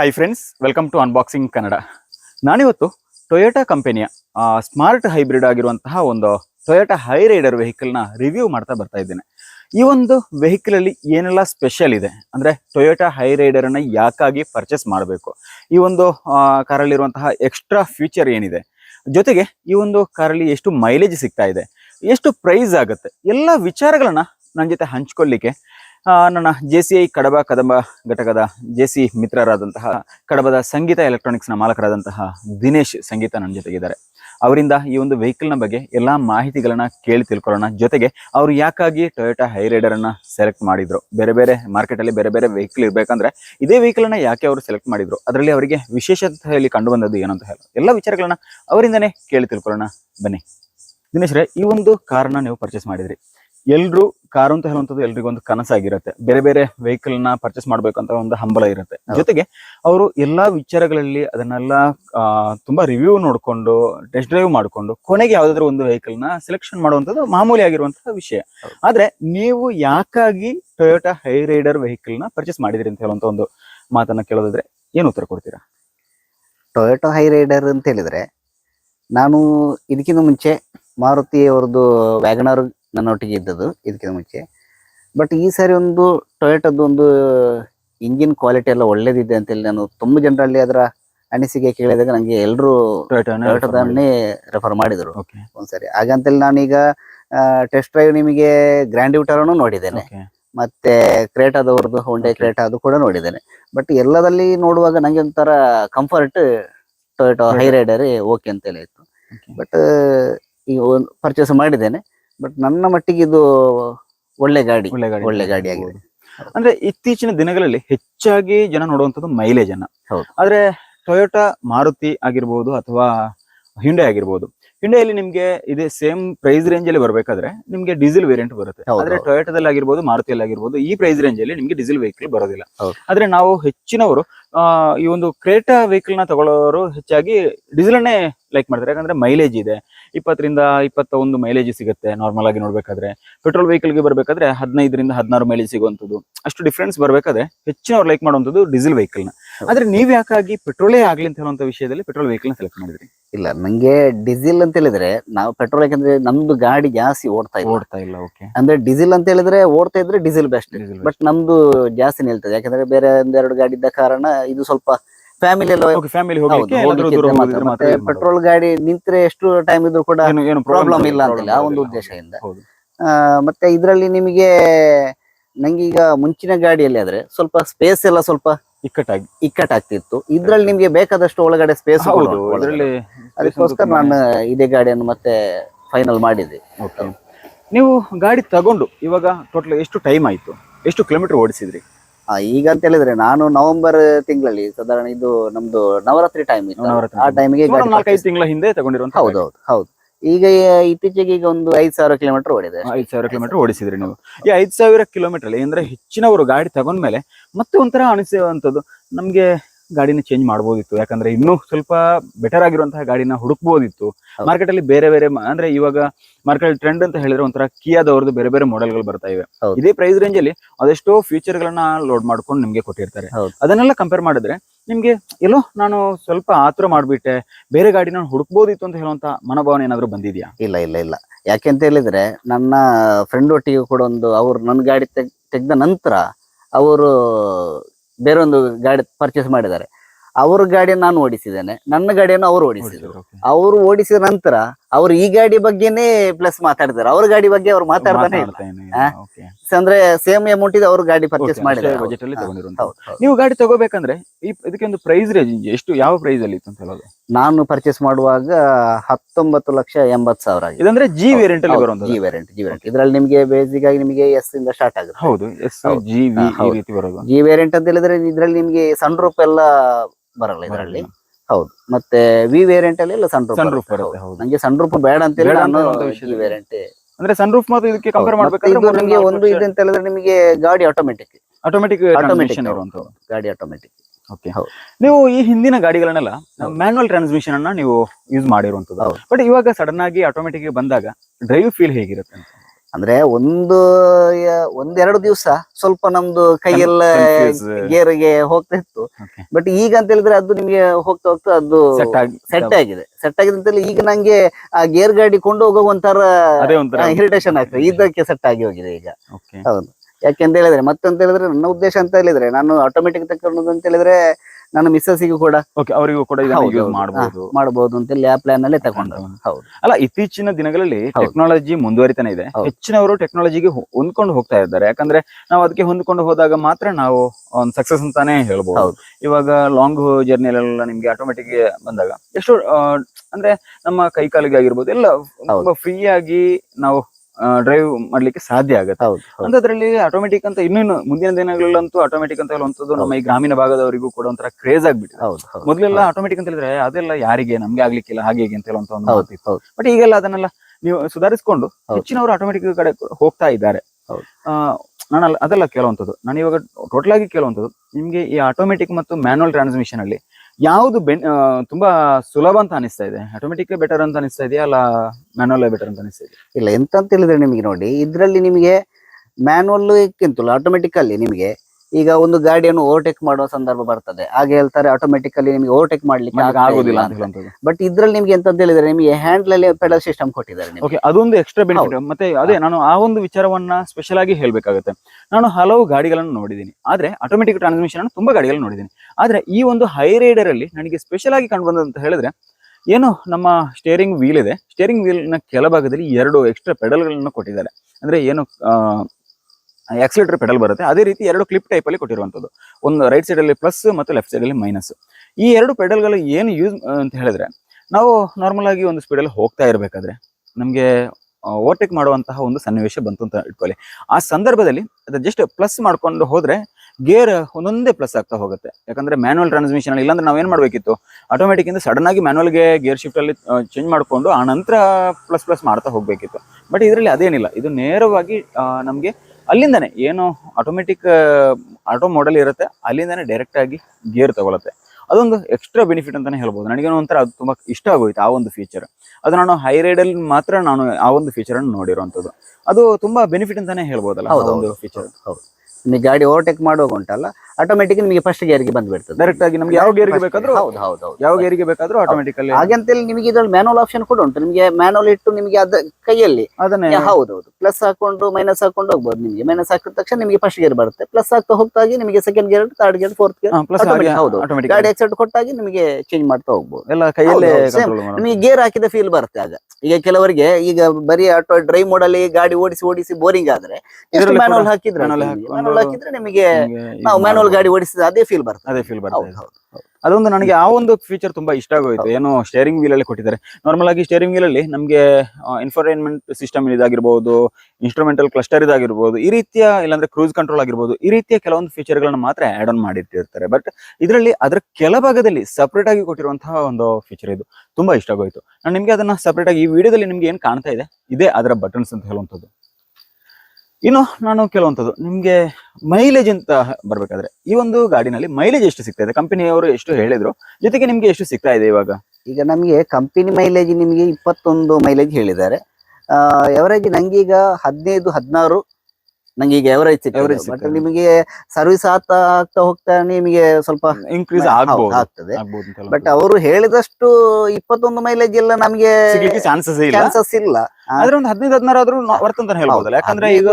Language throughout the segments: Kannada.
Hi friends welcome to unboxing Kannada ನಾನಿವತ್ತು ಟೊಯೋಟಾ ಕಂಪೆನಿಯ ಸ್ಮಾರ್ಟ್ ಹೈಬ್ರಿಡ್ ಆಗಿರುವಂತಹ ಒಂದು ಟೊಯೋಟಾ ಹೈ ರೈಡರ್ ವೆಹಿಕಲ್ನ ರಿವ್ಯೂ ಮಾಡ್ತಾ ಬರ್ತಾ ಇದ್ದೇನೆ. ಈ ಒಂದು ವೆಹಿಕಲಲ್ಲಿ ಏನೆಲ್ಲ ಸ್ಪೆಷಲ್ ಇದೆ? ಅಂದ್ರೆ ಟೊಯೋಟಾ ಹೈ ರೈಡರನ್ನು ಯಾಕಾಗಿ ಪರ್ಚೇಸ್ ಮಾಡಬೇಕು? ಈ ಒಂದು ಕಾರಲ್ಲಿರುವಂತಹ ಎಕ್ಸ್ಟ್ರಾ ಫ್ಯೂಚರ್ ಏನಿದೆ? ಜೊತೆಗೆ ಈ ಒಂದು ಕಾರಲ್ಲಿ ಎಷ್ಟು ಮೈಲೇಜ್ ಸಿಗ್ತಾ ಇದೆ? ಎಷ್ಟು ಪ್ರೈಸ್ ಆಗುತ್ತೆ? ಎಲ್ಲ ವಿಚಾರಗಳನ್ನ ನನ್ನ ಜೊತೆ ಹಂಚ್ಕೊಳ್ಳಿಕ್ಕೆ ನನ್ನ J C I Kadaba Kadamba ಘಟಕದ ಜೆ ಸಿ ಮಿತ್ರರಾದಂತಹ ಕಡಬದ ಸಂಗೀತ ಎಲೆಕ್ಟ್ರಾನಿಕ್ಸ್ನ ಮಾಲಕರಾದಂತಹ ದಿನೇಶ್ ಸಂಗೀತ ನನ್ನ ಜೊತೆಗಿದ್ದಾರೆ. ಅವರಿಂದ ಈ ಒಂದು ವೆಹಿಕಲ್ನ ಬಗ್ಗೆ ಎಲ್ಲಾ ಮಾಹಿತಿಗಳನ್ನ ಕೇಳಿ ತಿಳ್ಕೊಳ್ಳೋಣ. ಜೊತೆಗೆ ಅವ್ರು ಯಾಕಾಗಿ ಟೊಯೋಟಾ ಹೈ ರೈಡರ್ ಅನ್ನ ಸೆಲೆಕ್ಟ್ ಮಾಡಿದ್ರು? ಬೇರೆ ಬೇರೆ ಮಾರ್ಕೆಟ್ ಅಲ್ಲಿ ಬೇರೆ ಬೇರೆ ವೆಹಿಕಲ್ ಇರಬೇಕಂದ್ರೆ ಇದೇ ವೆಹಿಕಲ್ ಅನ್ನ ಯಾಕೆ ಅವರು ಸೆಲೆಕ್ಟ್ ಮಾಡಿದ್ರು? ಅದರಲ್ಲಿ ಅವರಿಗೆ ವಿಶೇಷತೆಯಲ್ಲಿ ಕಂಡು ಬಂದದ್ದು ಏನಂತ ಹೇಳಿ. ಎಲ್ಲ ವಿಚಾರಗಳನ್ನ ಅವರಿಂದನೇ ಕೇಳಿ ತಿಳ್ಕೊಳ್ಳೋಣ. ಬನ್ನಿ. ದಿನೇಶ್ರೆ ಈ ಒಂದು ಕಾರ್ನ ನೀವು ಪರ್ಚೇಸ್ ಮಾಡಿದ್ರಿ. ಎಲ್ರು ಕಾರು ಅಂತ ಹೇಳುವಂಥದ್ದು ಎಲ್ರಿಗೂ ಒಂದು ಕನಸಾಗಿರುತ್ತೆ. ಬೇರೆ ಬೇರೆ ವೆಹಿಕಲ್ನ ಪರ್ಚೇಸ್ ಮಾಡ್ಬೇಕಂತ ಅಂತ ಒಂದು ಹಂಬಲ ಇರುತ್ತೆ. ಜೊತೆಗೆ ಅವರು ಎಲ್ಲಾ ವಿಚಾರಗಳಲ್ಲಿ ಅದನ್ನೆಲ್ಲ ತುಂಬಾ ರಿವ್ಯೂ ನೋಡ್ಕೊಂಡು ಟೆಸ್ಟ್ ಡ್ರೈವ್ ಮಾಡ್ಕೊಂಡು ಕೊನೆಗೆ ಯಾವ್ದಾದ್ರು ಒಂದು ವೆಹಿಕಲ್ನ ಸೆಲೆಕ್ಷನ್ ಮಾಡುವಂಥದ್ದು ಮಾಮೂಲಿ ಆಗಿರುವಂತಹ ವಿಷಯ. ಆದ್ರೆ ನೀವು ಯಾಕಾಗಿ ಟೊಯೋಟಾ ಹೈ ರೈಡರ್ ವೆಹಿಕಲ್ನ ಪರ್ಚೇಸ್ ಮಾಡಿದ್ರಿ ಅಂತ ಹೇಳುವಂತ ಒಂದು ಮಾತನ್ನ ಕೇಳೋದಾದ್ರೆ ಏನು ಉತ್ತರ ಕೊಡ್ತೀರಾ? ಟೊಯೋಟೋ ಹೈ ರೈಡರ್ ಅಂತ ಹೇಳಿದ್ರೆ ನಾನು ಇದಕ್ಕಿಂತ ಮುಂಚೆ ಮಾರುತಿ ಅವ್ರದ್ದು ವ್ಯಾಗನರ್ ನನ್ನೊಟ್ಟಿಗೆ ಇದ್ದದ್ದು ಇದಕ್ಕಿಂತ ಮುಂಚೆ. ಬಟ್ ಈ ಸಾರಿ ಒಂದು ಟೊಯೋಟದ್ದು ಒಂದು ಇಂಜಿನ್ ಕ್ವಾಲಿಟಿ ಎಲ್ಲ ಒಳ್ಳೇದಿದೆ ಅಂತೇಳಿ ನಾನು ತುಂಬ ಜನರಲ್ಲಿ ಅದರ ಅನಿಸಿಕೆ ಕೇಳಿದಾಗ ನನಗೆ ಎಲ್ಲರೂ ಟೊಯೋಟೋದನ್ನೇ ರೆಫರ್ ಮಾಡಿದರು. ಒಂದ್ಸರಿ ಹಾಗಂತೇಳಿ ನಾನೀಗ ಟೆಸ್ಟ್ ಡ್ರೈವ್ ನಿಮಗೆ ಗ್ರ್ಯಾಂಡ್ ವಿಟರನ್ನು ನೋಡಿದ್ದೇನೆ. ಮತ್ತೆ ಕ್ರೇಟಾದವ್ರದ್ದು ಹೊಂಡೆ ಕ್ರೇಟಾ ಅದು ಕೂಡ ನೋಡಿದ್ದೇನೆ. ಬಟ್ ಎಲ್ಲದಲ್ಲಿ ನೋಡುವಾಗ ನನಗೆ ಒಂಥರ ಕಂಫರ್ಟ್ ಟೊಯೋಟೋ ಹೈ ರೈಡರೇ ಓಕೆ ಅಂತೇಳಿ ಆಯಿತು. ಬಟ್ ಈಗ ಪರ್ಚೇಸ್ ಮಾಡಿದ್ದೇನೆ. ಬಟ್ ನನ್ನ ಮಟ್ಟಿಗೆ ಇದು ಒಳ್ಳೆ ಗಾಡಿ. ಒಳ್ಳೆ ಗಾಡಿ. ಒಳ್ಳೆ ಗಾಡಿ ಆಗಿದೆ. ಅಂದ್ರೆ ಇತ್ತೀಚಿನ ದಿನಗಳಲ್ಲಿ ಹೆಚ್ಚಾಗಿ ಜನ ನೋಡುವಂತದ್ದು ಮೈಲೇಜ್ ಅನ್ನ. ಆದ್ರೆ ಟೊಯೋಟಾ ಮಾರುತಿ ಆಗಿರ್ಬೋದು ಅಥವಾ ಹಿಂಡೆ ಆಗಿರ್ಬೋದು. ಹಿಂಡೆಯಲ್ಲಿ ನಿಮ್ಗೆ ಇದೇ ಸೇಮ್ ಪ್ರೈಸ್ ರೇಂಜ್ ಅಲ್ಲಿ ಬರ್ಬೇಕಾದ್ರೆ ನಿಮ್ಗೆ ಡೀಸೆಲ್ ವೇರಿಯಂಟ್ ಬರುತ್ತೆ. ಆದ್ರೆ ಟೊಯೋಟದಲ್ಲಿ ಆಗಿರ್ಬೋದು ಮಾರುತಿಯಲ್ಲಿ ಆಗಿರ್ಬೋದು ಈ ಪ್ರೈಸ್ ರೇಂಜ್ ಅಲ್ಲಿ ನಿಮ್ಗೆ ಡೀಸೆಲ್ ವೆಹಿಕಲ್ ಬರೋದಿಲ್ಲ. ಆದ್ರೆ ನಾವು ಹೆಚ್ಚಿನವರು ಈ ಒಂದು ಕ್ರೇಟಾ ವೆಹಿಕಲ್ನ ತಗೊಳ್ಳೋರು ಹೆಚ್ಚಾಗಿ ಡೀಸೆಲ್ ಅನ್ನೇ ಲೈಕ್ ಮಾಡ್ತಾರೆ. ಯಾಕಂದ್ರೆ ಮೈಲೇಜ್ ಇದೆ. ಇಪ್ಪತ್ತರಿಂದ ಇಪ್ಪತ್ತ ಒಂದು ಮೈಲೇಜ್ ಸಿಗುತ್ತೆ ನಾರ್ಮಲ್ ಆಗಿ ನೋಡ್ಬೇಕಾದ್ರೆ. ಪೆಟ್ರೋಲ್ ವೆಹಿಕಲ್ಗೆ ಬರಬೇಕಾದ್ರೆ ಹದಿನೈದರಿಂದ ಹದಿನಾರು ಮೈಲೇಜ್ ಸಿಗುವಂಥದ್ದು. ಅಷ್ಟು ಡಿಫ್ರೆನ್ಸ್ ಬರಬೇಕಾದ್ರೆ ಹೆಚ್ಚಿನವ್ರು ಲೈಕ್ ಮಾಡುವಂಥದ್ದು ಡೀಸೆಲ್ ವೆಹಿಕಲ್ನ. ಆದ್ರೆ ನೀವ್ ಯಾಕಾಗಿ ಪೆಟ್ರೋಲೇ ಆಗ್ಲಿ ಅಂತ ಹೇಳುವಂತ ವಿಷಯದಲ್ಲಿ ಪೆಟ್ರೋಲ್ ವೆಹಿಕಲ್ನ ಸೆಲೆಕ್ಟ್ ಮಾಡಿದ್ರಿ? ಇಲ್ಲ ನಂಗೆ ಡೀಸೆಲ್ ಅಂತ ಹೇಳಿದ್ರೆ ನಾವು ಪೆಟ್ರೋಲ್ ಯಾಕಂದ್ರೆ ನಮ್ದು ಗಾಡಿ ಜಾಸ್ತಿ ಓಡ್ತಾ ಇಲ್ಲ. ಓಡ್ತಾ ಇಲ್ಲ ಓಕೆ ಅಂದ್ರೆ ಡೀಸೆಲ್ ಅಂತ ಹೇಳಿದ್ರೆ ಓಡ್ತಾ ಇದ್ರೆ ಡೀಸೆಲ್ ಬೆಸ್ಟ್ ಬಟ್ ನಮ್ದು ಜಾಸ್ತಿ ನಿಲ್ತದೆ ಯಾಕಂದ್ರೆ ಬೇರೆ ಒಂದೆರಡು ಗಾಡಿ ಇದ್ದ ಕಾರಣ ಇದು ಸ್ವಲ್ಪ ಫ್ಯಾಮಿಲಿ ಫ್ಯಾಮಿಲಿ ಹೋಗ್ಲಿಕ್ಕೆ. ಪೆಟ್ರೋಲ್ ಗಾಡಿ ನಿಂತ್ರೆ ಎಷ್ಟು ಟೈಮ್ ಇದ್ರು ಕೂಡ problem ಇಲ್ಲ ಅಂತ ಅಂತಿಲ್ಲ, ಆ ಒಂದು ಉದ್ದೇಶದಿಂದ. ಮತ್ತೆ ಇದರಲ್ಲಿ ನಿಮಗೆ ನಂಗೀಗ ಮುಂಚಿನ ಗಾಡಿಯಲ್ಲಿ ಆದ್ರೆ ಸ್ವಲ್ಪ ಸ್ಪೇಸ್ ಎಲ್ಲ ಸ್ವಲ್ಪ ಇಕ್ಕಟ್ಟಾಗಿ. ಇಕ್ಕಟ್ಟಾಗ್ತಿತ್ತು. ಇದ್ರಲ್ಲಿ ನಿಮ್ಗೆ ಬೇಕಾದಷ್ಟು ಒಳಗಡೆ ಸ್ಪೇಸ್ ಅದಕ್ಕೋಸ್ಕರ ನಾನು ಇದೇ ಗಾಡಿಯನ್ನು ಮತ್ತೆ ಫೈನಲ್ ಮಾಡಿದೆ. ನೀವು ಗಾಡಿ ತಗೊಂಡು ಇವಾಗ ಟೋಟಲ್ ಎಷ್ಟು ಟೈಮ್ ಆಯ್ತು? ಎಷ್ಟು ಕಿಲೋಮೀಟರ್ ಓಡಿಸಿದ್ರಿ? ಆ, ಈಗ ಅಂತ ಹೇಳಿದ್ರೆ ನಾನು ನವೆಂಬರ್ ತಿಂಗಳಲ್ಲಿ ಸಾಧಾರಣ ಇದು ನಮ್ದು ನವರಾತ್ರಿ ಟೈಮ್ ಆ ಟೈಮ್ಗೆ ನಾಲ್ಕೈದು ತಿಂಗಳ ಹಿಂದೆ ತಗೊಂಡಿರುವಂತ ಹೌದು ಹೌದು ಹೌದು. ಈಗ ಇತ್ತೀಚೆಗೆ ಈಗ ಒಂದು ಐದ್ ಸಾವಿರ ಕಿಲೋಮೀಟರ್ ಓಡಿದೆ. ಐದು ಸಾವಿರ ಕಿಲೋಮೀಟರ್ ಓಡಿಸಿದ್ರಿ ನೀವು. ಈ ಐದ್ ಸಾವಿರ ಕಿಲೋಮೀಟರ್ ಅಲ್ಲಿ ಅಂದ್ರೆ ಹೆಚ್ಚಿನವರು ಗಾಡಿ ತಗೊಂಡ್ಮೇಲೆ ಮತ್ತೆ ಒಂಥರ ಅನಿಸುವಂತದ್ದು ನಮ್ಗೆ ಗಾಡಿನ ಚೇಂಜ್ ಮಾಡಬಹುದಿತ್ತು ಯಾಕಂದ್ರೆ ಇನ್ನೂ ಸ್ವಲ್ಪ ಬೆಟರ್ ಆಗಿರುವಂತಹ ಗಾಡಿನ ಹುಡುಕ್ಬೋದಿತ್ತು. ಮಾರ್ಕೆಟ್ ಅಲ್ಲಿ ಬೇರೆ ಬೇರೆ ಅಂದ್ರೆ ಇವಾಗ ಮಾರ್ಕೆಟ್ ಟ್ರೆಂಡ್ ಅಂತ ಹೇಳಿದ್ರೆ ಒಂಥರ ಕಿಯಾದವ್ರದ್ದು ಬೇರೆ ಬೇರೆ ಮಾಡೆಲ್ಗಳು ಬರ್ತಾ ಇವೆ. ಇದೇ ಪ್ರೈಸ್ ರೇಂಜ್ ಅಲ್ಲಿ ಅದೆಷ್ಟೋ ಫೀಚರ್ ಗಳನ್ನ ಲೋಡ್ ಮಾಡ್ಕೊಂಡು ನಿಮ್ಗೆ ಕೊಟ್ಟಿರ್ತಾರೆ. ಅದನ್ನೆಲ್ಲ ಕಂಪೇರ್ ಮಾಡಿದ್ರೆ ನಿಮ್ಗೆ ಎಲ್ಲೋ ನಾನು ಸ್ವಲ್ಪ ಆತರ ಮಾಡ್ಬಿಟ್ಟೆ ಬೇರೆ ಗಾಡಿನ ಹುಡುಕ್ಬೋದಿತ್ತು ಅಂತ ಹೇಳುವಂತ ಮನೋಭಾವನೆ ಏನಾದ್ರು ಬಂದಿದ್ಯಾ? ಇಲ್ಲ ಇಲ್ಲ ಇಲ್ಲ. ಯಾಕೆಂತ ಹೇಳಿದ್ರೆ ನನ್ನ ಫ್ರೆಂಡ್ ಒಟ್ಟಿಗೆ ಕೂಡ ಒಂದು ಅವ್ರು ನನ್ನ ಗಾಡಿ ತೆಗ್ ತೆಗ್ದ ನಂತರ ಅವರು ಬೇರೆ ಒಂದು ಗಾಡಿ ಪರ್ಚೇಸ್ ಮಾಡಿದ್ದಾರೆ. ಅವ್ರ ಗಾಡಿಯನ್ನು ನಾನು ಓಡಿಸಿದ್ದೇನೆ. ನನ್ನ ಗಾಡಿಯನ್ನು ಅವರು ಓಡಿಸಿದ್ರು. ಅವರು ಓಡಿಸಿದ ನಂತರ ಅವರು ಈ ಗಾಡಿ ಬಗ್ಗೆನೇ ಪ್ಲಸ್ ಮಾತಾಡ್ತಾರೆ ಅವ್ರ ಗಾಡಿ ಬಗ್ಗೆ ಅವ್ರು ಮಾತಾಡ್ತಾನೆ. ಅಂದ್ರೆ ಸೇಮ್ ಅಮೌಂಟ್ ಇದೆ ಅವ್ರ ಗಾಡಿ ಪರ್ಚೇಸ್ ಮಾಡಿದ್ರೆ. ಮಾಡಿದ್ದಾರೆ ಅಷ್ಟೇ ಅಲ್ಲಿ. ನೀವು ಗಾಡಿ ತಗೋಬೇಕಂದ್ರೆ ಇದಕ್ಕೆ ಒಂದು ಪ್ರೈಸ್ ರೇಂಜ್ ಎಷ್ಟು ಯಾವ ಪ್ರೈಸ್ ಅಲ್ಲಿ ಇತ್ತು ಅಂತ ಹೇಳೋದು? ನಾನು ಪರ್ಚೇಸ್ ಮಾಡುವಾಗ ಹತ್ತೊಂಬತ್ತು ಲಕ್ಷ ಎಂಬತ್ತು ಸಾವಿರ ಇದಂದ್ರೆ ಜಿ ವೇರಿಯಂಟ್ ಅಲ್ಲಿ ಬರುವಂತ ಜಿ ವೇರಿಯಂಟ್ ಜಿ ವೇರಿಯಂಟ್ ಇದ್ರಲ್ಲಿ ನಿಮಗೆ ಬೇಸಿಕ್ ಆಗಿ ನಿಮಗೆ ಎಸ್ ಇಂದ ಸ್ಟಾರ್ಟ್ ಆಗುತ್ತೆ. ಹೌದು ಎಸ್ ಜಿ ವಿ ಈ ರೀತಿ ಬರೋದು. ಜಿ ವೇರಿಯಂಟ್ ಅಂತ ಹೇಳಿದ್ರೆ ಇದ್ರಲ್ಲಿ ನಿಮ್ಗೆ ಸನ್ ರೂಪ್ ಎಲ್ಲ ಬರಲ್ಲ. ಇದರಲ್ಲಿ. ಹೌದು. ಮತ್ತೆ ವಿ ವೇರಿಯಂಟ್ ಅಲ್ಲಿ ಎಲ್ಲ ಸನ್ ರೂಪ್ ಸನ್ ರೂಫ್ ಬರುತ್ತೆ ಹೌದು. ನಂಗೆ ಸನ್ ರೂಪ್ ಬೇಡ ಅಂತ ಹೇಳಿ ನಾನು ವೇರಿಯಂಟ್ ಅಂದ್ರೆ ಸನ್ ರೂಫ್ ಮತ್ತು ಇದಕ್ಕೆ ಕಂಪೇರ್ ನಿಮಗೆ ಒಂದು ಇದೆ ಅಂತ ಹೇಳಿದ್ರೆ ನಿಮಗೆ ಗಾಡಿ ಆಟೋಮೆಟಿಕ್ ಆಟೋಮೆಟಿಕ್ ಟ್ರಾನ್ಸ್ಮಿಷನ್ ಗಾಡಿ ಆಟೋಮೆಟಿಕ್ ಓಕೆ ಹೌದು. ನೀವು ಈ ಹಿಂದಿನ ಗಾಡಿಗಳನ್ನೆಲ್ಲ ಮ್ಯಾನ್ಯಲ್ ಮ್ಯಾನುವಲ್ ಟ್ರಾನ್ಸ್ಮಿಷನ್ ಅನ್ನ ನೀವು ಯೂಸ್ ಮಾಡಿರುವಂತದ್ದು ಬಟ್ ಇವಾಗ ಸಡನ್ ಆಗಿ ಆಟೋಮೆಟಿಕ್ ಬಂದಾಗ ಡ್ರೈವ್ ಫೀಲ್ ಹೇಗಿರುತ್ತೆ ಅಂದ್ರೆ ಒಂದು ಒಂದೆರಡು ದಿವಸ ಸ್ವಲ್ಪ ನಮ್ದು ಕೈಯೆಲ್ಲ ಗೇರಿಗೆ ಹೋಗ್ತಾ ಇತ್ತು. ಬಟ್ ಈಗ ಅಂತ ಹೇಳಿದ್ರೆ ಅದು ನಿಮ್ಗೆ ಹೋಗ್ತಾ ಹೋಗ್ತಾ ಅದು ಸೆಟ್ ಆಗಿ ಸೆಟ್ ಆಗಿದೆ. ಸೆಟ್ ಆಗಿದೆ ಅಂತ ಹೇಳಿ ಈಗ ನಂಗೆ ಆ ಗೇರ್ ಗಾಡಿ ಕೊಂಡು ಹೋಗೋ ಒಂಥರ ಇರಿಟೇಷನ್ ಆಗ್ತದೆ. ಇದಕ್ಕೆ ಸೆಟ್ ಆಗಿ ಹೋಗಿದೆ ಈಗ. ಹೌದು. ಯಾಕೆಂತ ಹೇಳಿದ್ರೆ ಮತ್ತಂತ ಹೇಳಿದ್ರೆ ನನ್ನ ಉದ್ದೇಶ ಅಂತ ಹೇಳಿದ್ರೆ ನಾನು ಆಟೋಮೆಟಿಕ್ ತಕೊಂಡು ಅಂತ ಹೇಳಿದ್ರೆ ನನ್ನ ಮಿಸ್ಸಸ್ಸಿಗೂ ಕೂಡ ಓಕೆ ಅವರಿಗೂ ಕೂಡ ಯೂಸ್ ಮಾಡಬಹುದು ಮಾಡಬಹುದು ಅಂತ ಲ್ಯಾಬ್ ಆ ಪ್ಲಾನ್ ಅಲ್ಲೇ ತಗೊಂಡು ಹೌದು. ಅಲ್ಲ ಇತ್ತೀಚಿನ ದಿನಗಳಲ್ಲಿ ಟೆಕ್ನಾಲಜಿ ಮುಂದುವರಿತಾನೆ ಇದೆ. ಹೆಚ್ಚಿನವರು ಟೆಕ್ನಾಲಜಿಗೆ ಹೊಂದ್ಕೊಂಡು ಹೋಗ್ತಾ ಇದ್ದಾರೆ. ಯಾಕಂದ್ರೆ ನಾವು ಅದಕ್ಕೆ ಹೊಂದ್ಕೊಂಡು ಹೋದಾಗ ಮಾತ್ರ ನಾವು ಒಂದು ಸಕ್ಸಸ್ ಅಂತಾನೆ ಹೇಳ್ಬಹುದು ಇವಾಗ ಲಾಂಗ್ ಜರ್ನಿ ಜರ್ನಿಲೆಲ್ಲ ನಿಮ್ಗೆ ಆಟೋಮೆಟಿಕ್ ಬಂದಾಗ ಎಷ್ಟು ಅಂದ್ರೆ ನಮ್ಮ ಕೈಕಾಲಿಗೆ ಆಗಿರ್ಬೋದು ಎಲ್ಲ ತುಂಬಾ ಫ್ರೀ ಆಗಿ ನಾವು ಡ್ರೈವ್ ಮಾಡ್ಲಿಕ್ಕೆ ಸಾಧ್ಯ ಆಗುತ್ತೆ. ಹೌದು ಅಂತದ್ರಲ್ಲಿ ಆಟೋಮೆಟಿಕ್ ಅಂತ ಇನ್ನೇನು ಮುಂದಿನ ದಿನಗಳಲ್ಲಂತೂ ಆಟೋಮೆಟಿಕ್ ಅಂತ ಹೇಳುವಂತದ್ದು ನಮ್ಮ ಈ ಗ್ರಾಮೀಣ ಭಾಗದವರಿಗೂ ಕೂಡ ಒಂಥರ ಕ್ರೇಜ್ ಆಗ್ಬಿಟ್ಟಿದೆ. ಹೌದು ಮೊದಲೆಲ್ಲ ಆಟೋಮೆಟಿಕ್ ಅಂತ ಹೇಳಿದ್ರೆ ಅದೆಲ್ಲ ಯಾರಿಗೆ ನಮ್ಗೆ ಆಗ್ಲಿಕ್ಕಿಲ್ಲ ಹಾಗೆ ಹೀಗೆ ಅಂತ ಹೇಳುವಂತ ಒಂದು ಮಾತಿತ್ತು ಬಟ್ ಈಗೆಲ್ಲ ಅದನ್ನೆಲ್ಲ ನೀವು ಸುಧಾರಿಸಿಕೊಂಡು. ಹೆಚ್ಚಿನವರು ಆಟೋಮೆಟಿಕ್ ಕಡೆ ಹೋಗ್ತಾ ಇದ್ದಾರೆ. ನಾನು ಅದೆಲ್ಲ ಕೇಳುವಂಥದ್ದು. ನಾನು ಇವಾಗ ಟೋಟಲ್ ಆಗಿ ಕೇಳುವಂಥದ್ದು ನಿಮ್ಗೆ ಈ ಆಟೋಮೆಟಿಕ್ ಮತ್ತು ಮ್ಯಾನುವಲ್ ಟ್ರಾನ್ಸ್ಮಿಷನ್ ಅಲ್ಲಿ ಯಾವುದು ಬೆನ್ ತುಂಬಾ ಸುಲಭ ಅಂತ ಅನಿಸ್ತಾ ಇದೆ. ಆಟೋಮೆಟಿಕ್ ಬೆಟರ್ ಅಂತ ಅನಿಸ್ತಾ ಇದೆಯಾ? ಅಲ್ಲ ಮ್ಯಾನುವಲ್ ಬೆಟರ್ ಅಂತ ಅನಿಸ್ತಾ ಇದೆ ಇಲ್ಲ, ಎಂತ ಅಂತ ಹೇಳಿದ್ರೆ ನಿಮಗೆ ನೋಡಿ ಇದರಲ್ಲಿ ನಿಮಗೆ ಮ್ಯಾನುವಲ್ ಕ್ಕಿಂತಲೂ ಆಟೋಮೆಟಿಕ್ ಅಲ್ಲಿ ನಿಮಗೆ ಈಗ ಒಂದು ಗಾಡಿಯನ್ನು ಓವರ್ಟೇಕ್ ಮಾಡುವ ಸಂದರ್ಭ ಬರ್ತದೆ. ಹಾಗೆ ಹೇಳ್ತಾರೆ ಆಟೋಮೆಟಿಕಲಿ ನಿಮಗೆ ಓವರ್ಟೇಕ್ ಮಾಡ್ಲಿಕ್ಕೆ ಆಗೋದಿಲ್ಲ. ಬಟ್ ಇದ್ರಲ್ಲಿ ನಿಮ್ಗೆ ಎಂತ ಹೇಳಿದ್ರೆ ನಿಮಗೆ ಹ್ಯಾಂಡ್ಲ್ ಅಲ್ಲಿ ಪೆಡಲ್ ಸಿಸ್ಟಮ್ ಕೊಟ್ಟಿದ್ದಾರೆ ಓಕೆ ಅದೊಂದು ಎಕ್ಸ್ಟ್ರಾ ಬೆನಿಫಿಟ್ ಮತ್ತೆ ಅದೇ ನಾನು ಆ ಒಂದು ವಿಚಾರವನ್ನ ಸ್ಪೆಷಲ್ ಆಗಿ ಹೇಳ್ಬೇಕಾಗುತ್ತೆ. ನಾನು ಹಲವು ಗಾಡಿಗಳನ್ನು ನೋಡಿದ್ದೀನಿ. ಆದ್ರೆ ಆಟೋಮೆಟಿಕ್ ಟ್ರಾನ್ಸ್ಮಿಷನ್ ಅನ್ನು ತುಂಬಾ ಗಾಡಿಗಳನ್ನು ನೋಡಿದ್ದೀನಿ. ಆದ್ರೆ ಈ ಒಂದು ಹೈ ರೈಡರ್ ಅಲ್ಲಿ ನನಗೆ ಸ್ಪೆಷಲ್ ಆಗಿ ಕಂಡು ಬಂದಂತ ಹೇಳಿದ್ರೆ ಏನು ನಮ್ಮ ಸ್ಟೇರಿಂಗ್ ವೀಲ್ ಇದೆ. ಸ್ಟೇರಿಂಗ್ ವೀಲ್ನ ಕೆಳಭಾಗದಲ್ಲಿ ಎರಡು ಎಕ್ಸ್ಟ್ರಾ ಪೆಡಲ್ಗಳನ್ನು ಕೊಟ್ಟಿದ್ದಾರೆ. ಅಂದ್ರೆ ಏನು ಆಕ್ಸಿಲೇಟರ್ ಪೆಡಲ್ ಬರುತ್ತೆ. ಅದೇ ರೀತಿ ಎರಡು ಕ್ಲಿಪ್ ಟೈಪ್ ಅಲ್ಲಿ ಕೊಟ್ಟಿರುವಂತದ್ದು ಒಂದು ರೈಟ್ ಸೈಡ್ ಅಲ್ಲಿ ಪ್ಲಸ್ ಮತ್ತು ಲೆಫ್ಟ್ ಸೈಡ್ ಅಲ್ಲಿ ಮೈನಸ್ ಈ ಎರಡು ಪೆಡಲ್ಗಳು ಏನು ಯೂಸ್ ಅಂತ ಹೇಳಿದ್ರೆ, ನಾವು ನಾರ್ಮಲ್ ಆಗಿ ಒಂದು ಸ್ಪೀಡಲ್ಲಿ ಹೋಗ್ತಾ ಇರಬೇಕಾದ್ರೆ ನಮಗೆ ಓವರ್ಟೇಕ್ ಮಾಡುವಂತಹ ಒಂದು ಸನ್ನಿವೇಶ ಬಂತು ಅಂತ ಇಟ್ಕೊಳ್ಳಿ. ಆ ಸಂದರ್ಭದಲ್ಲಿ ಅದು ಜಸ್ಟ್ ಪ್ಲಸ್ ಮಾಡ್ಕೊಂಡು ಹೋದ್ರೆ ಗೇರ್ ಒಂದೊಂದೇ ಪ್ಲಸ್ ಆಗ್ತಾ ಹೋಗುತ್ತೆ. ಯಾಕಂದ್ರೆ ಮ್ಯಾನುವಲ್ ಟ್ರಾನ್ಸ್ಮಿಷನ್ ಅಲ್ಲಿ, ಇಲ್ಲಾಂದ್ರೆ ನಾವೇನ್ ಮಾಡ್ಬೇಕಿತ್ತು? ಆಟೋಮೆಟಿಕ್ ಇಂದ ಸಡನ್ ಆಗಿ ಮ್ಯಾನುವಲ್ಗೆ ಗೇರ್ ಶಿಫ್ಟ್ ಅಲ್ಲಿ ಚೇಂಜ್ ಮಾಡಿಕೊಂಡು ಆ ನಂತರ ಪ್ಲಸ್ ಪ್ಲಸ್ ಮಾಡ್ತಾ ಹೋಗ್ಬೇಕಿತ್ತು. ಬಟ್ ಇದರಲ್ಲಿ ಅದೇನಿಲ್ಲ. ಇದು ನೇರವಾಗಿ ನಮ್ಗೆ ಅಲ್ಲಿಂದಾನೆ ಏನು ಆಟೋಮೆಟಿಕ್ ಆಟೋ ಮಾಡಲ್ ಇರುತ್ತೆ. ಅಲ್ಲಿಂದಾನೆ ಡೈರೆಕ್ಟ್ ಆಗಿ ಗೇರ್ ತಗೊಳುತ್ತೆ. ಅದೊಂದು ಎಕ್ಸ್ಟ್ರಾ ಬೆನಿಫಿಟ್ ಅಂತಾನೆ ಹೇಳ್ಬೋದು. ನನಗೇನೋ ಒಂಥರ ಅದು ತುಂಬಾ ಇಷ್ಟ ಆಗೋಯ್ತು ಆ ಒಂದು ಫೀಚರ್ ಅದು ನಾನು ಹೈ ರೈಡಲ್ಲಿ ಮಾತ್ರ ನಾನು ಆ ಒಂದು ಫೀಚರ್ ಅನ್ನು ನೋಡಿರುವಂಥದ್ದು. ಅದು ತುಂಬಾ ಬೆನಿಫಿಟ್ ಅಂತಾನೆ ಹೇಳ್ಬೋದಲ್ಲ ಒಂದು ಫೀಚರ್ ಹೌದು ನೀವು ಗಾಡಿ ಓವರ್ಟೇಕ್ ಮಾಡುವಾಗ ಉಂಟಲ್ಲ ಆಟೋಮೆಟಿಕ್ ನಿಮಗೆ ಫಸ್ಟ್ ಗೇರ್ಗೆ ಬಂದ್ಬಿಡ್ತದೆ ಡೈರೆಕ್ಟ್ ಆಗಿ ನಮ್ಗೆ ಯಾವ ಗೇರ್ಗೆ ಬೇಕಾದ್ರೂ ಹೌದು ಹೌದು ಹೌದು. ಯಾವ ಗೇರಿಗೆ ಬೇಕಾದ್ರೂ ಆಟೋಮೆಟಿಕ್ ಅಲ್ಲಿ ಹಾಗೆ ಅಂತೇಳಿ ನಿಮಗೆ ಇದ್ರಲ್ಲಿ ಮ್ಯಾನುವಲ್ ಆಪ್ಷನ್ ಕೂಡ ಉಂಟು. ನಿಮಗೆ ಮ್ಯಾನುವಲ್ ಇಟ್ಟು ನಿಮಗೆ ಅದ ಕೈಯಲ್ಲಿ ಅದನ್ನೇ ಹೌದು ಹೌದು. ಪ್ಲಸ್ ಹಾಕೊಂಡು ಮೈನಸ್ ಹಾಕೊಂಡು ಹೋಗ್ಬೋದು ನಿಮಗೆ. ಮೈನಸ್ ಹಾಕಿದ ತಕ್ಷಣ ನಿಮಗೆ ಫಸ್ಟ್ ಗೇರ್ ಬರುತ್ತೆ. ಪ್ಲಸ್ ಆಗ್ತಾ ಹೋಗ್ತಾಗಿ ನಿಮಗೆ second gear third gear fourth gear plus ಹೌದು. ಗಾಡಿ ಎಕ್ಸೆಟ್ ಕೊಟ್ಟಾಗಿ ನಿಮಗೆ ಚೇಂಜ್ ಮಾಡ್ತಾ ಹೋಗ್ಬೋದು. ಎಲ್ಲ ಕೈಯಲ್ಲಿ. ನಿಮಗೆ ಗೇರ್ ಹಾಕಿದ ಫೀಲ್ ಬರುತ್ತೆ ಆಗ. ಈಗ ಕೆಲವರಿಗೆ ಈಗ ಬರೀ ಆಟೋ ಡ್ರೈವ್ ಮೋಡಲ್ಲಿ ಗಾಡಿ ಓಡಿಸಿ ಓಡಿಸಿ ಬೋರಿಂಗ್ ಆದ್ರೆ ಮ್ಯಾನುವಲ್ ಹಾಕಿದ್ರೆ ಮ್ಯಾನುವಲ್ ಹಾಕಿದ್ರೆ ನಿಮಗೆ ನಾವು ಮ್ಯಾನುವಲ್. ಗಾಡಿ ಓಡಿಸಿದ ಅದೇ ಫೀಲ್ ಬರ್ತದೆ. ಅದೇ ಫೀಲ್ ಬರ್ತದೆ. ಅದೊಂದು ನನಗೆ ಆ ಒಂದು ಫೀಚರ್ ತುಂಬಾ ಇಷ್ಟ ಆಗೋಯ್ತು. ಏನು ಸ್ಟೇರಿಂಗ್ ವೀಲ್ ಅಲ್ಲಿ ಕೊಟ್ಟಿದ್ದಾರೆ. ನಾರ್ಮಲ್ ಆಗಿ ಸ್ಟೇರಿಂಗ್ ವೀಲ್ ಅಲ್ಲಿ ನಮಗೆ ಇನ್ಫರ್ಟೈನ್ಮೆಂಟ್ ಸಿಸ್ಟಮ್ ಇದಾಗಿರ್ಬೋದು ಇನ್ಸ್ಟ್ರೂಮೆಂಟಲ್ ಕ್ಲಸ್ಟರ್ ಇದಾಗಿರ್ಬೋದು ಈ ರೀತಿಯ ಇಲ್ಲಾಂದ್ರೆ ಕ್ರೂಸ್ ಕಂಟ್ರೋಲ್ ಆಗಿರ್ಬೋದು ಈ ರೀತಿಯ ಕೆಲವೊಂದು ಫೀಚರ್ ಗಳನ್ನ ಮಾತ್ರ ಆಡ್ ಆನ್ ಮಾಡಿರ್ತಿರ್ತಾರೆ ಬಟ್ ಇದರಲ್ಲಿ ಅದರ ಕೆಳಭಾಗದಲ್ಲಿ ಸಪರೇಟ್ ಆಗಿ ಕೊಟ್ಟಿರುವಂತಹ ಒಂದು ಫೀಚರ್ ಇದು. ತುಂಬಾ ಇಷ್ಟ ಆಗೋಯ್ತು. ನಾನು ನಿಮ್ಗೆ ಅದನ್ನ ಸಪರೇಟ್ ಆಗಿ ಈ ವಿಡಿಯೋದಲ್ಲಿ ನಿಮ್ಗೆ ಏನ್ ಕಾಣ್ತಾ ಇದೆ? ಇದೇ ಅದರ ಬಟನ್ಸ್ ಅಂತ ಹೇಳುವಂಥದ್ದು. ಇನ್ನು ನಾನು ಕೆಲವಂಥದ್ದು ನಿಮಗೆ ಮೈಲೇಜ್ ಅಂತ ಬರಬೇಕಾದ್ರೆ? ಈ ಒಂದು ಗಾಡಿನಲ್ಲಿ ಮೈಲೇಜ್ ಎಷ್ಟು ಸಿಗ್ತಾ ಇದೆ? ಕಂಪನಿಯವರು ಎಷ್ಟು ಹೇಳಿದ್ರು? ಜೊತೆಗೆ ನಿಮಗೆ ಎಷ್ಟು ಸಿಗ್ತಾ ಇದೆ ಇವಾಗ? ಈಗ ನಮಗೆ ಕಂಪನಿ ಮೈಲೇಜ್ ನಿಮಗೆ ಇಪ್ಪತ್ತೊಂದು ಮೈಲೇಜ್ ಹೇಳಿದ್ದಾರೆ. ಎವರೇಜ್ ನಂಗೆ ಈಗ ಹದಿನೈದು, ಹದಿನಾರು ನಂಗೆ ಈಗ ಎವರೇಜ್ ಎವರೇಜ್ ಬಟ್. ನಿಮಗೆ ಸರ್ವಿಸ್ ಆಗ್ತಾ ಆಗ್ತಾ ಹೋಗ್ತಾ ನಿಮಗೆ ಸ್ವಲ್ಪ ಇನ್ಕ್ರೀಸ್ ಆಗ್ತದೆ. ಬಟ್ ಅವರು ಹೇಳಿದಷ್ಟು ಇಪ್ಪತ್ತೊಂದು ಮೈಲೇಜ್ ಎಲ್ಲ ನಮಗೆ ಚಾನ್ಸಸ್ ಇಲ್ಲ. ಚಾನ್ಸಸ್ ಇಲ್ಲ. ಆದ್ರೆ ಒಂದು ಹದಿನೈದು ಹದಿನಾರು ಆದ್ರೂ ಹೇಳ್ಬೋದಲ್ಲ. ಯಾಕಂದ್ರೆ ಈಗ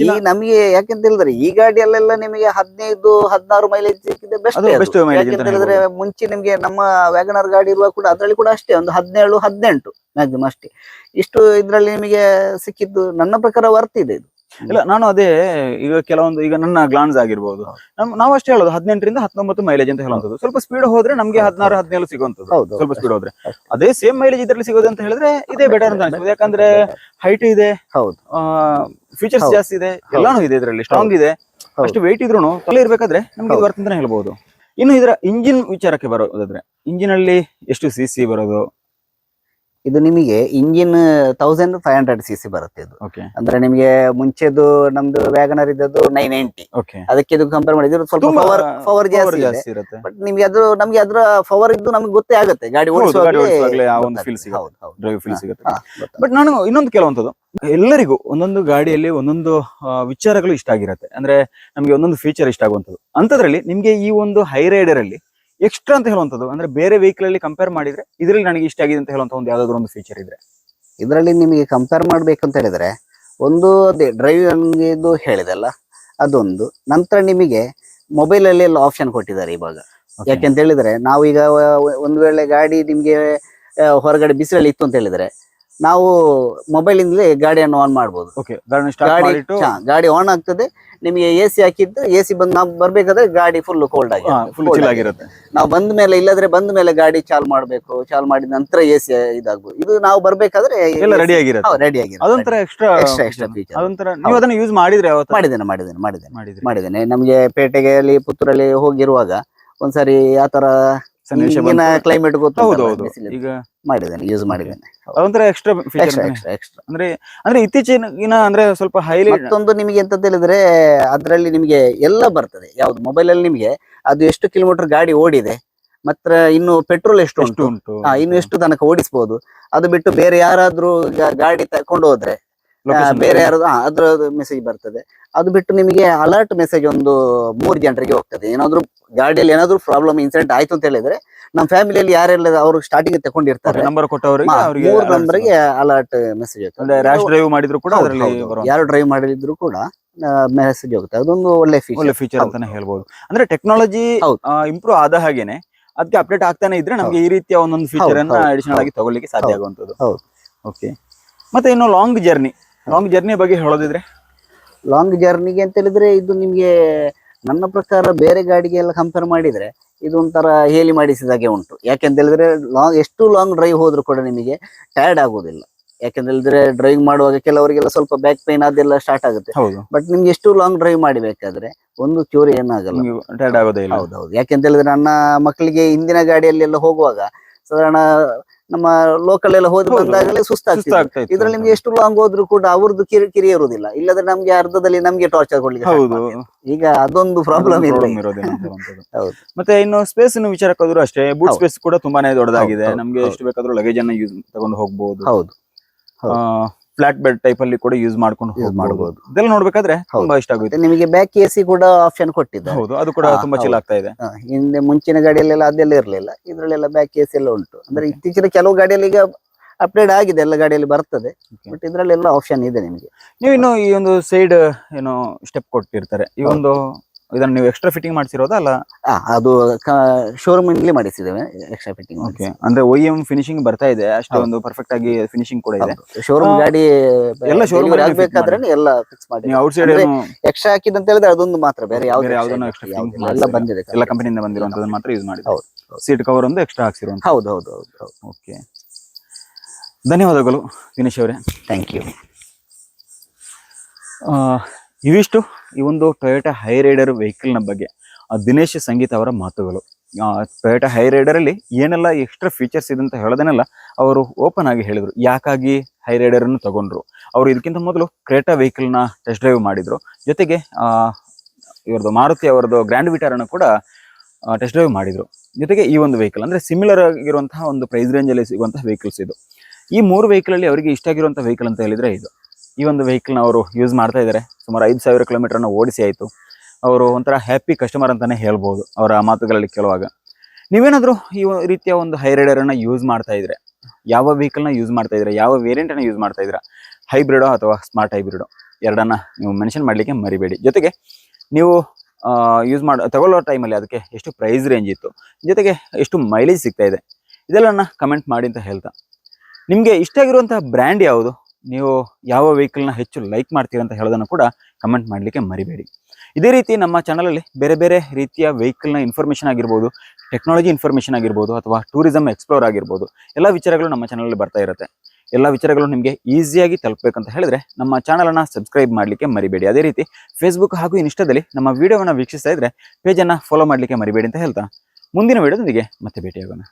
ಈ ನಮಗೆ ಯಾಕೆಂತ ಹೇಳಿದ್ರೆ ಈ ಗಾಡಿಯಲ್ಲೆಲ್ಲ ನಿಮಗೆ ಹದಿನೈದು ಹದಿನಾರು ಮೈಲೇಜ್ ಸಿಕ್ಕಿದೆ ಬೆಸ್ಟ್ ಯಾಕೆಂತ ಹೇಳಿದ್ರೆ ಮುಂಚೆ ನಿಮಗೆ ನಮ್ಮ ವ್ಯಾಗನರ್ ಗಾಡಿ ಇರುವ ಕೂಡ ಅದರಲ್ಲಿ ಕೂಡ ಅಷ್ಟೇ ಒಂದು ಹದಿನೇಳು ಹದಿನೆಂಟು ಮ್ಯಾಕ್ಸಿಮಮ್ ಅಷ್ಟೇ. ಇಷ್ಟು ಇದ್ರಲ್ಲಿ ನಿಮಗೆ ಸಿಕ್ಕಿದ್ದು ನನ್ನ ಪ್ರಕಾರ ವರ್ತ್ ಇದೆ ಇದು. ಇಲ್ಲ ನಾನು ಅದೇ ಈಗ ಕೆಲವೊಂದು ಈಗ ನನ್ನ ಗ್ಲಾನ್ಸ್ ಆಗಿರ್ಬೋದು. ನಮ್ ನಾವು ಅಷ್ಟೇ ಹೇಳೋದು ಹದಿನೆಂಟರಿಂದ ಹತ್ತೊಂಬತ್ತು ಮೈಲೇಜ್ ಅಂತ ಹೇಳುವಂಥದ್ದು. ಸ್ವಲ್ಪ ಸ್ಪೀಡ್ ಹೋದ್ರೆ ನಮ್ಗೆ ಹೌದು, ಹದಿನಾರು ಹದಿನೇಳು ಸಿಗುವಂಥದ್ದು. ಸ್ವಲ್ಪ ಸ್ಪೀಡ್ ಹೋದ್ರೆ. ಅದೇ ಸೇಮ್ ಮೈಲೇಜ್ ಇದರಲ್ಲಿ ಸಿಗೋದು ಅಂತ ಹೇಳಿದ್ರೆ ಇದೇ ಬೆಟರ್ ಅಂತ ಅನ್ಸುತ್ತೆ. ಯಾಕಂದ್ರೆ ಹೈಟ್ ಇದೆ ಹೌದು. ಫೀಚರ್ಸ್ ಜಾಸ್ತಿ ಇದೆ ಎಲ್ಲಾನು ಇದೆ ಇದರಲ್ಲಿ. ಸ್ಟ್ರಾಂಗ್ ಇದೆ. ಅಷ್ಟು ವೆಯ್ಟ್ ಇದ್ರು ತಲೆ ಇರ್ಬೇಕಾದ್ರೆ ನಮ್ಗೆ ಬರ್ತಂತ ವರ್ತ್ ಅಂತಾನೆ ಹೇಳ್ಬೋದು. ಇನ್ನು ಇದರ ಇಂಜಿನ್ ವಿಚಾರಕ್ಕೆ ಬರೋದಾದ್ರೆ ಇಂಜಿನ್ ಅಲ್ಲಿ ಎಷ್ಟು ಸಿ ಸಿ ಬರೋದು? ಇದು ನಿಮಗೆ engine thousand five hundred C C ಬರುತ್ತೆ ಇದು. ಅಂದ್ರೆ ನಿಮಗೆ ಮುಂಚೆದು ನಮ್ದು ವ್ಯಾಗನರ್ ಇದ್ದದ್ದು ನೈನ್ ಓಕೆ ಅದಕ್ಕೆ ಇದು ಕಂಪೇರ್ ಮಾಡಿದ್ರೆ ಸ್ವಲ್ಪ ಪವರ್ ಪವರ್ ಜಾಸ್ತಿ ಇರುತ್ತೆ. ಬಟ್ ನಿಮ್ಗೆ ಅದು ನಮ್ಗೆ ಅದ್ರ ಪವರ್ ಇದ್ದು ನಮ್ಗೆ ಗೊತ್ತೇ ಆಗುತ್ತೆ. ಗಾಡಿ ಬಟ್ ನಾನು ಇನ್ನೊಂದು ಕೆಲವಂಥದ್ದು ಎಲ್ಲರಿಗೂ ಒಂದೊಂದು ಗಾಡಿಯಲ್ಲಿ ಒಂದೊಂದು ವಿಚಾರಗಳು ಇಷ್ಟ ಆಗಿರುತ್ತೆ. ಅಂದ್ರೆ ನಮ್ಗೆ ಒಂದೊಂದು ಫೀಚರ್ ಇಷ್ಟ ಆಗುವಂಥದ್ದು. ಅಂತದ್ರಲ್ಲಿ ನಿಮ್ಗೆ ಈ ಒಂದು ಹೈ ರೈಡರ್ ಅಲ್ಲಿ ಎಕ್ಸ್ಟ್ರಾ ಅಂತ ಹೇಳುವಂಥದ್ದು ಅಂದ್ರೆ ಬೇರೆ ವೆಹಿಕಲ್ ಅಲ್ಲಿ ಕಂಪೇರ್ ಮಾಡಿದ್ರೆ ಇದರಲ್ಲಿ ನನಗೆ ಇಷ್ಟ ಆಗಿದೆ ಅಂತ ಹೇಳುವಂತ ಒಂದು ಯಾವ್ದಾದ್ರು ಒಂದು ಫೀಚರ್ ಇದ್ರೆ. ಇದರಲ್ಲಿ ನಿಮಗೆ ಕಂಪೇರ್ ಮಾಡ್ಬೇಕು ಅಂತ ಹೇಳಿದ್ರೆ ಒಂದು ಅದೇ ಡ್ರೈವ್ ಇದು ಹೇಳಿದಲ್ಲ ಅದೊಂದು. ನಂತರ ನಿಮಗೆ ಮೊಬೈಲ್ ಅಲ್ಲಿ ಎಲ್ಲ ಆಪ್ಷನ್ ಕೊಟ್ಟಿದ್ದಾರೆ ಇವಾಗ. ಯಾಕೆಂತ ಹೇಳಿದ್ರೆ ನಾವು ಈಗ ಒಂದು ವೇಳೆ ಗಾಡಿ ನಿಮ್ಗೆ ಹೊರಗಡೆ ಬಿಸಿಲಲ್ಲಿ ಇತ್ತು ಅಂತ ಹೇಳಿದ್ರೆ ನಾವು ಮೊಬೈಲ್ ಇಂದಲೇ ಗಾಡಿಯನ್ನು ಆನ್ ಮಾಡಬಹುದು ಓಕೆ ಗಾಡಿ ಸ್ಟಾರ್ಟ್ ಗಾಡಿ ಮಾಡಿಟ್ಟು ಹಾ, ಗಾಡಿ ಆನ್ ಆಗ್ತದೆ. ನಿಮಗೆ ಎ ಸಿ ಹಾಕಿದ್ದು ಎ ಸಿ ಬಂದು ನಾವು ಬರ್ಬೇಕಾದ್ರೆ ಗಾಡಿ ಫುಲ್ ಕೋಲ್ಡ್ ಆಗಿ ಫುಲ್ ಆಗಿರುತ್ತೆ. ನಾವು ಬಂದ ಮೇಲೆ ಇಲ್ಲದ್ರೆ ಬಂದ ಮೇಲೆ ಗಾಡಿ ಚಾಲ್ ಮಾಡಬೇಕು. ಚಾಲ್ ಮಾಡಿದ ನಂತರ ಎ ಸಿ ಇದಾಗ್ಬೋದು. ಇದು ನಾವು ಬರ್ಬೇಕಾದ್ರೆ ಎಲ್ಲ ರೆಡಿ ಆಗಿರುತ್ತೆ. ರೆಡಿ ಆಗಿ ಅದೊಂಥರ ಎಕ್ಸ್ಟ್ರಾ ಎಕ್ಸ್ಟ್ರಾ ಎಕ್ಸ್ಟ್ರಾ ಫೀಚರ್ ಅದೊಂಥರ ನೀವು ಅದನ್ನ ಯೂಸ್ ಮಾಡಿದ್ರೆ ಯಾವತ್ತ? ಮಾಡಿದ್ದೇನೆ ಮಾಡಿದ್ದೇನೆ ಮಾಡಿದ್ದೇನೆ. ಮಾಡಿದ್ರಿ. ಮಾಡಿದ್ದೇನೆ. ನಮ್ಗೆ ಪೇಟೆಗೆ ಅಲ್ಲಿ ಪುತ್ತೂರಲ್ಲಿ ಹೋಗಿರುವಾಗ ಒಂದ್ಸರಿ ಆತರ ಸನ್ನಿವೇಶ ಕ್ಲೈಮೇಟ್ ಗೊತ್ತು ಹೌದು ಹೌದು ಈಗ ಮಾಡಿದ್ದೇನೆ ಯೂಸ್ ಮಾಡಿದ್ದೇನೆ. ಅಂದ್ರೆ ಎಕ್ಸ್ಟ್ರಾ ಎಕ್ಸ್ಟ್ರಾ ಅಂದ್ರೆ ಅಂದ್ರೆ ಇತ್ತೀಚಿನ ಅಂದ್ರೆ ಸ್ವಲ್ಪ ಹೈಲೈಟ್ ಮತ್ತೊಂದು ನಿಮಗೆ ಎಂತ ಹೇಳಿದ್ರೆ ಅದ್ರಲ್ಲಿ ನಿಮಗೆ ಎಲ್ಲ ಬರ್ತದೆ. ಯಾವ್ದು? ಮೊಬೈಲ್ ಅಲ್ಲಿ ನಿಮಗೆ ಅದು ಎಷ್ಟು ಕಿಲೋಮೀಟರ್ ಗಾಡಿ ಓಡಿದೆ ಮಾತ್ರ ಇನ್ನು ಪೆಟ್ರೋಲ್ ಎಷ್ಟು ಉಂಟು? ಇನ್ನು ಎಷ್ಟು ತನಕ ಓಡಿಸಬಹುದು ಅದು ಬಿಟ್ಟು ಬೇರೆ ಯಾರಾದ್ರೂ ಗಾಡಿ ತಕೊಂಡು ಹೋದ್ರೆ ಬೇರೆ ಯಾರು ಅದ್ರ ಮೆಸೇಜ್ ಬರ್ತದೆ. ಅದು ಬಿಟ್ಟು ನಿಮಗೆ ಅಲರ್ಟ್ ಮೆಸೇಜ್ ಒಂದು ಮೂರು ಜನರಿಗೆ ಹೋಗ್ತದೆ. ಏನಾದ್ರು ಗಾಡಿಯಲ್ಲಿ ಏನಾದ್ರು ಪ್ರಾಬ್ಲಮ್ ಇನ್ಸಿಡೆಂಟ್ ಆಯ್ತು ಅಂತ ಹೇಳಿದ್ರೆ ನಮ್ಮ ಫ್ಯಾಮಿಲಿಯಲ್ಲಿ ಯಾರೆಲ್ಲ ಅವರು ಸ್ಟಾರ್ಟಿಂಗ್ ತಕೊಂಡಿರ್ತಾರೆ ನಂಬರ್ ಕೊಟ್ಟವರಿಗೆ ಮೂರು ನಂಬರ್ಗೆ ಅಲರ್ಟ್ ಮೆಸೇಜ್ ಅಂದ್ರೆ ರ್ಯಾಶ್ ಡ್ರೈವ್ ಮಾಡಿದ್ರು ಕೂಡ. ಯಾರು ಡ್ರೈವ್ ಮಾಡಿದ್ರು ಕೂಡ ಮೆಸೇಜ್ ಹೋಗುತ್ತೆ. ಅದೊಂದು ಒಳ್ಳೆ ಒಳ್ಳೆ ಫೀಚರ್ ಅಂತಾನೆ. ಹೇಳ್ಬೋದು. ಅಂದ್ರೆ ಟೆಕ್ನಾಲಜಿ ಇಂಪ್ರೂವ್ ಆದ ಹಾಗೇನೆ ಅದಕ್ಕೆ ಅಪ್ಡೇಟ್ ಆಗ್ತಾನೆ ಇದ್ರೆ ನಮಗೆ ಈ ರೀತಿಯ ಒಂದೊಂದು ಫೀಚರ್ ಅನ್ನ ಅಡಿಷನಲ್ ಆಗಿ ತಗೊಳ್ಳಿಕ್ಕೆ ಸಾಧ್ಯ. ಆಗುವಂತದ್ದು. ಓಕೆ ಮತ್ತೆ ಇನ್ನು ಲಾಂಗ್ ಜರ್ನಿ ಲಾಂಗ್ ಜರ್ನಿ ಬಗ್ಗೆ ಹೇಳೋದಿದ್ರೆ? ಲಾಂಗ್ ಜರ್ನಿಗೆ ಅಂತ ಹೇಳಿದ್ರೆ ಇದು ನಿಮ್ಗೆ ನನ್ನ ಪ್ರಕಾರ ಬೇರೆ ಗಾಡಿಗೆ ಎಲ್ಲ ಕಂಪೇರ್ ಮಾಡಿದ್ರೆ ಇದು ಒಂಥರ ಹೇಲಿ ಮಾಡಿಸಿದಾಗೆ ಉಂಟು. ಯಾಕೆಂತ ಹೇಳಿದ್ರೆ ಲಾಂಗ್ ಎಷ್ಟು ಲಾಂಗ್ ಡ್ರೈವ್ ಹೋದ್ರು ಕೂಡ ನಿಮಗೆ ಟಯರ್ಡ್ ಆಗೋದಿಲ್ಲ. ಯಾಕೆಂತ ಹೇಳಿದ್ರೆ ಡ್ರೈವ್ ಮಾಡುವಾಗ ಕೆಲವರಿಗೆಲ್ಲ ಸ್ವಲ್ಪ ಬ್ಯಾಕ್ ಪೇನ್ ಅದೆಲ್ಲ ಸ್ಟಾರ್ಟ್ ಆಗುತ್ತೆ. ಹೌದು. ಬಟ್ ನಿಮ್ಗೆ ಎಷ್ಟು ಲಾಂಗ್ ಡ್ರೈವ್ ಮಾಡಬೇಕಾದ್ರೆ ಒಂದು ಚೂರು ಏನಾಗಲ್ಲ. ಹೌದೌದು. ಯಾಕೆಂತ ಹೇಳಿದ್ರೆ ನನ್ನ ಮಕ್ಕಳಿಗೆ ಹಿಂದಿನ ಗಾಡಿಯಲ್ಲಿ ಎಲ್ಲ ಹೋಗುವಾಗ ಸಾಧಾರಣ ನಮ್ಮ ಲೋಕಲ್ ಎಲ್ಲ ಹೌದು. ಬಂದಾಗಲೇ ಸುಸ್ತಾಗ್ತದೆ ಇದ್ರಲ್ಲಿ ನಿಮ್ಗೆ ಎಷ್ಟು ಲಾಂಗ್ ಹೋದ್ರು ಕೂಡ ಅವ್ರದ್ದು ಕಿರಿ ಕಿರಿ ಇರುವುದಿಲ್ಲ ಇಲ್ಲದ್ರೆ ನಮ್ಗೆ ಅರ್ಧದಲ್ಲಿ ನಮ್ಗೆ ಟಾರ್ಚರ್ ಕೊಡ್ಲಿಕ್ಕೆ ಹೌದು ಈಗ ಅದೊಂದು ಪ್ರಾಬ್ಲಮ್. ಮತ್ತೆ ಇನ್ನು ಸ್ಪೇಸ್ ವಿಚಾರಕ್ಕೆ ಹೋದ್ರು ಅಷ್ಟೇ ಬೂಟ್. ಸ್ಪೇಸ್ ಕೂಡ ತುಂಬಾನೇ ದೊಡ್ಡದಾಗಿದೆ ನಮ್ಗೆ. ಎಷ್ಟು ಬೇಕಾದ್ರೂ ಲಗೇಜ್ ಅನ್ನ ಯೂಸ್ ತಗೊಂಡು ಹೋಗ್ಬಹುದು ಹೌದು ಹೌದು. ಫ್ಲಾಟ್ ಬೆಡ್ ಟೈಪ್ ಅಲ್ಲಿ ಕೂಡ ಯೂಸ್ ಮಾಡ್ಕೊಂಡು ಯೂಸ್ ಮಾಡಬಹುದು. ಇದೆಲ್ಲ ನೋಡ್ಬೇಕಾದ್ರೆ ತುಂಬಾ ಇಷ್ಟ ಆಗುತ್ತೆ. ನಿಮಗೆ ಬ್ಯಾಕ್ ಎ ಸಿ ಕೂಡ ಆಪ್ಷನ್ ಕೊಟ್ಟಿದ್ದಾರೆ. ಹೌದು ಅದು ಕೂಡ ತುಂಬಾ ಚಿಲ್. ಆಗ್ತಾ ಇದೆ. ಹಿಂದೆ ಮುಂಚಿನ ಗಾಡಿಯಲ್ಲೆಲ್ಲ ಅದೆಲ್ಲ ಇರಲಿಲ್ಲ. ಇದ್ರಲ್ಲೆಲ್ಲ ಬ್ಯಾಕ್ ಎ ಸಿ ಎಲ್ಲ ಉಂಟು. ಅಂದ್ರೆ ಇತ್ತೀಚಿನ ಕೆಲವು ಗಾಡಿಯಲ್ಲಿ ಈಗ ಅಪ್ಡೇಟ್ ಆಗಿದೆ ಎಲ್ಲ ಗಾಡಿಯಲ್ಲಿ ಬರ್ತದೆ. ಬಟ್ ಇದ್ರಲ್ಲೆಲ್ಲ ಆಪ್ಷನ್ ಇದೆ ನಿಮಗೆ. ನೀವು ಇನ್ನು ಈ ಒಂದು ಸೈಡ್ ಏನೋ ಸ್ಟೆಪ್ ಕೊಟ್ಟಿರ್ತಾರೆ. ಈ ಒಂದು ಇದನ್ನ ನೀವು ಎಕ್ಸ್ಟ್ರಾ ಫಿಟ್ಟಿಂಗ್ ಮಾಡಿಸಿರೋದಾ ಅಲ್ಲ? ಆ, ಅದು ಶೋರೂಮ್ ಇಂದಲೇ ಮಾಡಿಸಿದ್ದೇವೆ ಎಕ್ಸ್ಟ್ರಾ ಫಿಟ್ಟಿಂಗ್ ಓಕೆ ಅಂದ್ರೆ ಒ ಎಂ ಫಿನಿಶಿಂಗ್ ಬರ್ತಾ ಇದೆ ಅಷ್ಟೇ ಒಂದು ಪರ್ಫೆಕ್ಟ್ ಆಗಿ ಫಿನಿಶಿಂಗ್ ಕೂಡ ಇದೆ. ಶೋರೂಮ್ ಆ, ಗಾಡಿ ಎಲ್ಲ ಶೋರೂಮ್ ಅಲ್ಲಿ ಆಗ್ಬೇಕಾದ್ರೆ ಎಲ್ಲ ಫಿಕ್ಸ್ ಮಾಡಿ. ನೀವು ಔಟ್ ಸೈಡ್ ಅಂದ್ರೆ ಎಕ್ಸ್ಟ್ರಾ ಹಾಕಿದ್ ಅಂತ ಹೇಳಿದ್ರೆ ಅದೊಂದು ಮಾತ್ರ ಬೇರೆ ಯಾವ್ದು ಬೇರೆ ಯಾವ್ದನ್ನು extra ಯಾವ್ದು fitting. ಎಲ್ಲ ಮಾಡ್ಸಿಲ್ಲ. ಬಂದಿದೆ ಎಲ್ಲ ಕಂಪನಿಯಿಂದ ಬಂದಿರುವಂತದ್ದು ಮಾತ್ರ ಯೂಸ್ ಮಾಡಿ ಹೌದು, ಹೌದು. ಸೀಟ್ ಕವರ್ ಒಂದು ಎಕ್ಸ್ಟ್ರಾ ಹಾಕ್ಸಿರುವಂತ ಹೌದು ಹೌದು ಹೌದು ಹೌದು. ಓಕೆ ಧನ್ಯವಾದಗಳು ದಿನೇಶ್ ಅವರೇ. ಥ್ಯಾಂಕ್ ಯು ಇವಿಷ್ಟು ಈ ಒಂದು ಟೊಯೋಟಾ ಹೈ ರೈಡರ್ ವೆಹಿಕಲ್ನ ಬಗ್ಗೆ. ದಿನೇಶ್ ಸಂಗೀತ ಅವರ ಮಾತುಗಳು. ಟೊಯೋಟಾ ಹೈ ರೈಡರ್ ಅಲ್ಲಿ ಏನೆಲ್ಲ ಎಕ್ಸ್ಟ್ರಾ ಫೀಚರ್ಸ್ ಇದೆ ಅಂತ ಹೇಳೋದನ್ನೆಲ್ಲ ಅವರು ಓಪನ್ ಆಗಿ ಹೇಳಿದ್ರು. ಯಾಕಾಗಿ ಹೈ ರೈಡರ್ ಅನ್ನು ತಗೊಂಡ್ರು? ಅವರು ಇದಕ್ಕಿಂತ ಮೊದಲು ಕ್ರೇಟಾ ವೆಹಿಕಲ್ನ ಟೆಸ್ಟ್ ಡ್ರೈವ್ ಮಾಡಿದ್ರು. ಜೊತೆಗೆ ಇವ್ರದ್ದು ಮಾರುತಿ ಅವರದ್ದು ಗ್ರ್ಯಾಂಡ್ ವಿಟಾರನ್ನು ಕೂಡ ಟೆಸ್ಟ್ ಡ್ರೈವ್ ಮಾಡಿದ್ರು. ಜೊತೆಗೆ ಈ ಒಂದು ವೆಹಿಕಲ್ ಅಂದ್ರೆ ಸಿಮಿಲರ್ ಆಗಿರುವಂತಹ ಒಂದು ಪ್ರೈಸ್ ರೇಂಜ್ ಅಲ್ಲಿ ಸಿಗುವಂತಹ ವೆಹಿಕಲ್ಸ್ ಇದು. ಈ ಮೂರು ವೆಹಿಕಲಲ್ಲಿ ಅವರಿಗೆ ಇಷ್ಟ ಆಗಿರುವಂಥ ವೆಹಿಕಲ್ ಅಂತ ಹೇಳಿದ್ರೆ ಇದು. ಈ ಒಂದು ವೆಹಿಕಲ್ನ ಅವರು ಯೂಸ್ ಮಾಡ್ತಾ ಇದ್ದಾರೆ. ಸುಮಾರು ಐದು ಸಾವಿರ ಕಿಲೋಮೀಟರ್ನ ಓಡಿಸಿ ಆಯಿತು. ಅವರು ಒಂಥರ ಹ್ಯಾಪಿ ಕಸ್ಟಮರ್ ಅಂತಾನೆ ಹೇಳ್ಬೋದು ಅವರ ಮಾತುಗಳಲ್ಲಿ ಕೇಳುವಾಗ. ನೀವೇನಾದರೂ ಈ ರೀತಿಯ ಒಂದು ಹೈ ರೈಡರನ್ನು ಯೂಸ್ ಮಾಡ್ತಾ ಇದ್ರೆ, ಯಾವ ವೆಹಿಕಲ್ನ ಯೂಸ್ ಮಾಡ್ತಾ ಇದ್ರೆ, ಯಾವ ವೇರಿಯಂಟನ್ನು ಯೂಸ್ ಮಾಡ್ತಾ ಇದ್ದೀರಾ ಹೈಬ್ರಿಡೋ ಅಥವಾ ಸ್ಮಾರ್ಟ್ ಹೈಬ್ರಿಡೋ ಎರಡನ್ನ ನೀವು ಮೆನ್ಷನ್ ಮಾಡಲಿಕ್ಕೆ ಮರಿಬೇಡಿ. ಜೊತೆಗೆ ನೀವು ಯೂಸ್ ಮಾಡಿ, ತಗೊಳ್ಳೋ ಟೈಮಲ್ಲಿ ಅದಕ್ಕೆ ಎಷ್ಟು ಪ್ರೈಸ್ ರೇಂಜ್ ಇತ್ತು, ಜೊತೆಗೆ ಎಷ್ಟು ಮೈಲೇಜ್ ಸಿಗ್ತಾ ಇದೆ ಇದೆಲ್ಲನ ಕಮೆಂಟ್ ಮಾಡಿ ಅಂತ ಹೇಳ್ತಾ. ನಿಮಗೆ ಇಷ್ಟ ಆಗಿರುವಂತಹ ಬ್ರ್ಯಾಂಡ್ ಯಾವುದು? ನೀವು ಯಾವ ವೆಹಿಕಲ್ನ ಹೆಚ್ಚು ಲೈಕ್ ಮಾಡ್ತೀರಾ ಅಂತ ಹೇಳೋದನ್ನು ಕೂಡ ಕಮೆಂಟ್ ಮಾಡಲಿಕ್ಕೆ ಮರಿಬೇಡಿ. ಇದೇ ರೀತಿ ನಮ್ಮ ಚಾನಲಲ್ಲಿ ಬೇರೆ ಬೇರೆ ರೀತಿಯ ವೆಹಿಕಲ್ನ ಇನ್ಫಾರ್ಮೇಷನ್ ಆಗಿರ್ಬೋದು ಟೆಕ್ನಾಲಜಿ ಇನ್ಫಾರ್ಮೇಷನ್ ಆಗಿರ್ಬೋದು ಅಥವಾ ಟೂರಿಸಂ ಎಕ್ಸ್ಪ್ಲೋರ್ ಆಗಿರ್ಬೋದು, ಎಲ್ಲ ವಿಚಾರಗಳು ನಮ್ಮ ಚಾನಲಲ್ಲಿ ಬರ್ತಾ ಇರುತ್ತೆ. ಎಲ್ಲ ವಿಚಾರಗಳು ನಿಮಗೆ ಈಸಿಯಾಗಿ ತಲುಪಬೇಕಂತ ಹೇಳಿದ್ರೆ ನಮ್ಮ ಚಾನಲನ್ನು ಸಬ್ಸ್ಕ್ರೈಬ್ ಮಾಡಲಿಕ್ಕೆ ಮರಿಬೇಡಿ. ಅದೇ ರೀತಿ ಫೇಸ್ಬುಕ್ ಹಾಗೂ ಇನ್ಸ್ಟಾದಲ್ಲಿ ನಮ್ಮ ವಿಡಿಯೋವನ್ನು ವೀಕ್ಷಿಸ್ತಾ ಇದ್ದರೆ ಪೇಜನ್ನು ಫಾಲೋ ಮಾಡಲಿಕ್ಕೆ ಮರಿಬೇಡಿ ಅಂತ ಹೇಳ್ತಾ, ಮುಂದಿನ ವಿಡಿಯೋದೊಂದಿಗೆ ಮತ್ತೆ ಭೇಟಿಯಾಗೋಣ.